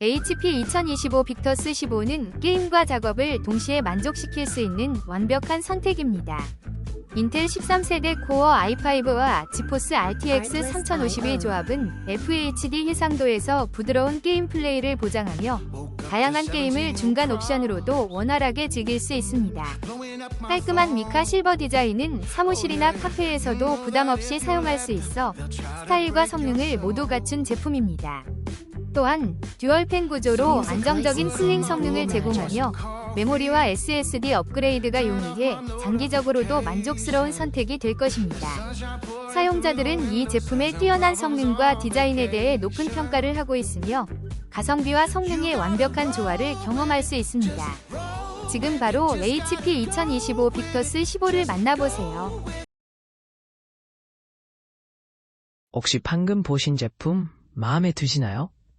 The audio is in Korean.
HP 2025 빅터스 15는 게임과 작업을 동시에 만족시킬 수 있는 완벽한 선택입니다. 인텔 13세대 코어 i5와 지포스 RTX 3050의 조합은 FHD 해상도에서 부드러운 게임 플레이를 보장하며 다양한 게임을 중간 옵션으로도 원활하게 즐길 수 있습니다. 깔끔한 미카 실버 디자인은 사무실이나 카페에서도 부담 없이 사용할 수 있어 스타일과 성능을 모두 갖춘 제품입니다. 또한 듀얼팬 구조로 안정적인 쿨링 성능을 제공하며 메모리와 SSD 업그레이드가 용이해 장기적으로도 만족스러운 선택이 될 것입니다. 사용자들은 이 제품의 뛰어난 성능과 디자인에 대해 높은 평가를 하고 있으며 가성비와 성능의 완벽한 조화를 경험할 수 있습니다. 지금 바로 HP 2025 빅터스 15를 만나보세요. 혹시 방금 보신 제품 마음에 드시나요?